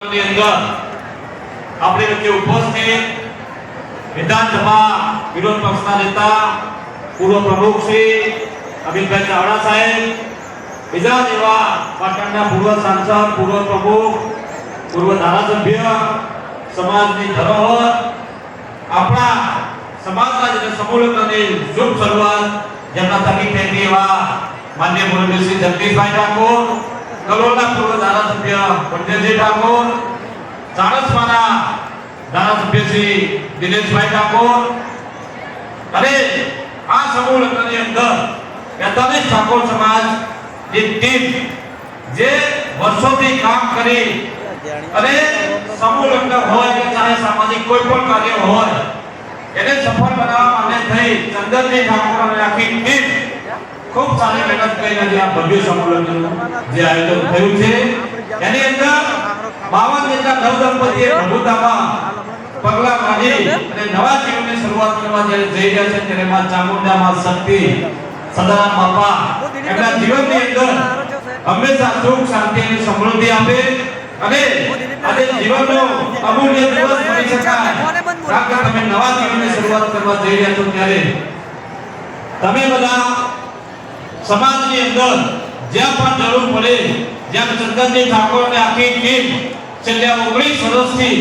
ની અંદર આપણી વચ્ચે ઉપસ્થિત વિધાનસભા વિરોધ પક્ષના નેતા, પૂર્વ પ્રમુખ શ્રી અમિતભાઈ ચાવડા સાહેબ, બીજા જેવા પાટણના પૂર્વ સાંસદ, પૂર્વ પ્રમુખ, પૂર્વ ધારાસભ્ય, સમાજની ધરોહર, આપણા સમાજના જે સમૂહની શુભ શરૂઆત, જેમના થકી થઈ એવા માન્ય મુરલીશ્રી શ્રી જગદીશભાઈ ઠાકોર કલોલના પૂર્વ ધારાસભ્ય ચાણસમાના ધારાસભ્ય શ્રી દિનેશભાઈ ઠાકોર અને આ સમૂહ લગ્નની અંદર બેતાલીસ ઠાકોર સમાજની ટીમ જે વર્ષોથી કામ કરી અને સમૂહ લગ્ન હોય કે સામાજિક કોઈ પણ કાર્ય હોય, એને સફળ બનાવવા માટે થઈ ચંદનજી ઠાકોર અને આખી ટીમ ખૂબ સારી મહેનત કરીને જે આ ભવ્ય સંમેલનનું જે આયોજન થયું છે, એની અંદર બાવન જેટલા નવ દંપતીએ પ્રભુતામાં પગલા માંડી અને નવા જીવનની શરૂઆત કરવા જઈ રહ્યા છે, ત્યારે માં ચામુંડા, માં શક્તિ સદારામ બાપા, એમના જીવનની અંદર હંમેશા સુખ, શાંતિ અને સમૃદ્ધિ આપે અને આજે જીવનનો અમૂલ્ય દિવસ બની શકાય. કારણ કે તમે નવા જીવનની શરૂઆત કરવા જઈ રહ્યા છો, ત્યારે તમે બધા સમાજની અંદર જ્યાં પણ જરૂર પડે, જ્યાં ચંદનજી ઠાકોરને આખી ટીમ છેલ્લા ઓગણીસ વર્ષથી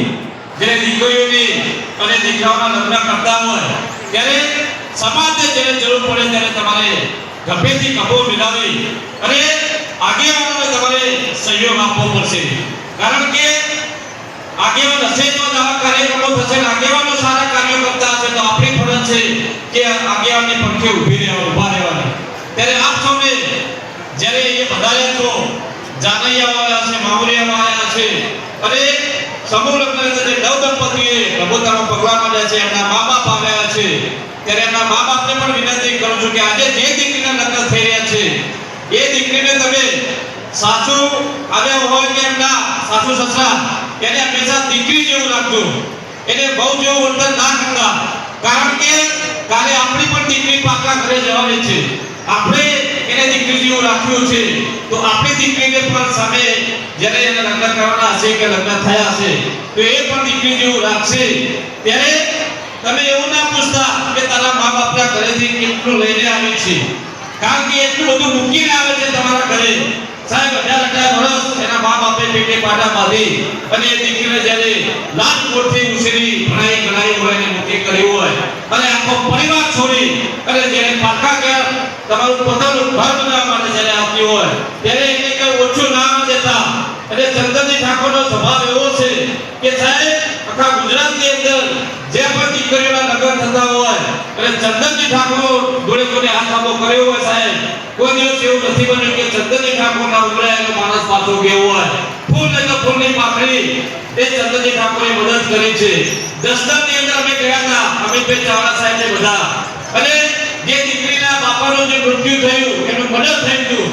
જે દીકરીઓની અને દીકરાઓના લગ્ન કરતા હોય, ત્યારે સમાજને જ્યારે જરૂર પડે ત્યારે તમારે ગભેથી કબો મિલાવી અને આગેવાનોને તમારે સહયોગ આપવો પડશે. કારણ કે આગેવાન હશે તો આવા કાર્યક્રમો થશે ને આગેવાનો સારા કાર્યો કરતા હશે તો આપણી ફરજ છે કે આગેવાનની પડખે ઊભી રહેવા ઊભા રહેવાની ત્યારે આપ સૌને જ્યારે એ વધાર્યા છો જાનૈયા વાળા છે માવરિયા વાળા છે. અને સમૂહ લગ્ન જે નવ દંપતીએ પ્રભુતામાં ભગવાન માંડ્યા છે, એમના મા બાપ આવ્યા છે. ત્યારે એમના મા બાપને પણ વિનંતી કરું છું કે આજે જે દીકરીના લગ્ન થઈ રહ્યા છે, એ દીકરીને તમે સાસુ આવ્યા હોય કે એમના સાસુ સસરા, એને હંમેશા દીકરી જેવું રાખજો. એને બહુ જેવું વર્તન ના કરતા. કારણ કે કાલે આપણી પણ દીકરી પાકા ઘરે જવાની છે. આપણે એને દીકરી જેવું રાખ્યું છે. તો આપણી દીકરીને પણ સામે જ્યારે એને લગ્ન કરવાના હશે કે લગ્ન થયા હશે, તો એ પણ દીકરી જેવું રાખશે. ત્યારે તમે એવું ના પૂછતા કે તારા મા બાપના ઘરેથી કેટલું લઈને આવી છે. કારણ કે એટલું બધું મૂકીને આવે છે તમારા ઘરે. સાહેબ, અઢાર અઢાર વર્ષ એના મા બાપે પેટે પાટા બાંધી અને એ દીકરીને જ્યારે લાલ કોટથી ઉછેરી, ભણાઈ ગણાઈ હોય અને મોટી કરી હોય, અને આખો પરિવાર છોડી અને જ્યારે પાકા ઘર તમારું પોતાનું ઘર માટે જ્યારે આવતી હોય, ત્યારે એને કઈ ઓછું ના દેતા. અને ચંદનજી ઠાકોરનો સ્વભાવ એવો છે કે સાહેબ, આખા ગુજરાતની અંદર જે પણ દીકરીઓના લગ્ન થતા હોય, અને ચંદનજી ઠાકોર જોડે જોડે હાથ આબો કર્યો હોય સાહેબ, કોઈ દિવસ એવું નથી બન્યું કે ચંદનજી ઠાકોરના ઉમરાયેલો માણસ પાછો ગયો હોય. ફૂલ એટલે ફૂલની પાકડી એ ચંદનજી ઠાકોરે મદદ કરી છે. દસદમની અંદર અમે ગયા હતા, અમિતભાઈ બધા. અને જે દીકરીના બાપાનું જે મૃત્યુ થયું, એનું મદદ થઈ ગયું.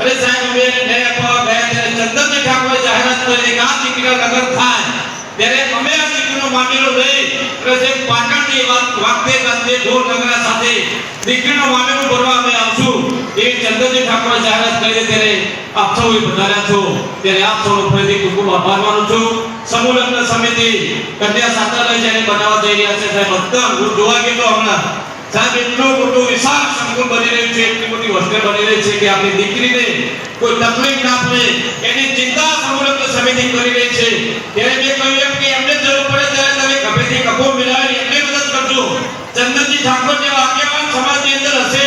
અને સાહેબ, અમે એને ન્યાય આપવા ગયા ત્યારે ચંદનજી ઠાકોરે જાહેરાત કરી કે આ દીકરીના લગ્ન થાય, ત્યારે અમે આ દીકરીનો મામેલો લઈ અને જે પાટણની વાત વાગતે ગાજતે ઢોલ નગરા સાથે દીકરીનો મામેલો ભરવા અમે આવશું. એ ચંદનજી ઠાકોરે જાહેરાત કરી ત્યારે આપ સૌ વધાર્યા છો. ત્યારે આપ સૌનો ફરીથી ખૂબ ખૂબ આભાર માનું છું. સમૂહ લગ્ન સમિતિ કન્યા સાતરાલય જ્યારે બનાવવા જઈ રહ્યા છે. સાહેબ બધા હું જોવા ગયો હમણાં. સાહેબ, એટલું મોટું વિશાળ સંકુલ બની રહ્યું છે, એટલી મોટી હોસ્ટેલ બની રહી છે કે આપણી દીકરીને કોઈ તકલીફ ના પડે, એની ચિંતા સમૂહ સમિતિ કરી રહી છે. ત્યારે મેં કહ્યું એમ કે એમને જરૂર પડે ત્યારે તમે ગમેથી કપો મિલાવી એમને મદદ કરજો. ચંદનજી ઠાકોર જેવા આગેવાન સમાજની અંદર હશે,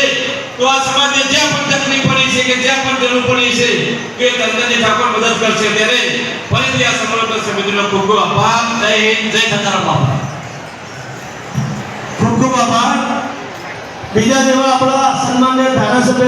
તો આ સમાજને જ્યાં પણ તકલીફ પડી છે કે જ્યાં પણ જરૂર પડી છે કે ચંદનજી ઠાકોર મદદ કરશે. ત્યારે ફરીથી આ સમૂહ લગ્ન સમિતિનો ખૂબ ખૂબ આભાર. જય હિન્દ, જય સતારામ બાપા. ખૂબ ખૂબ આભાર. બીજા જેવા આપણા સન્માન્ય ધારાસભ્ય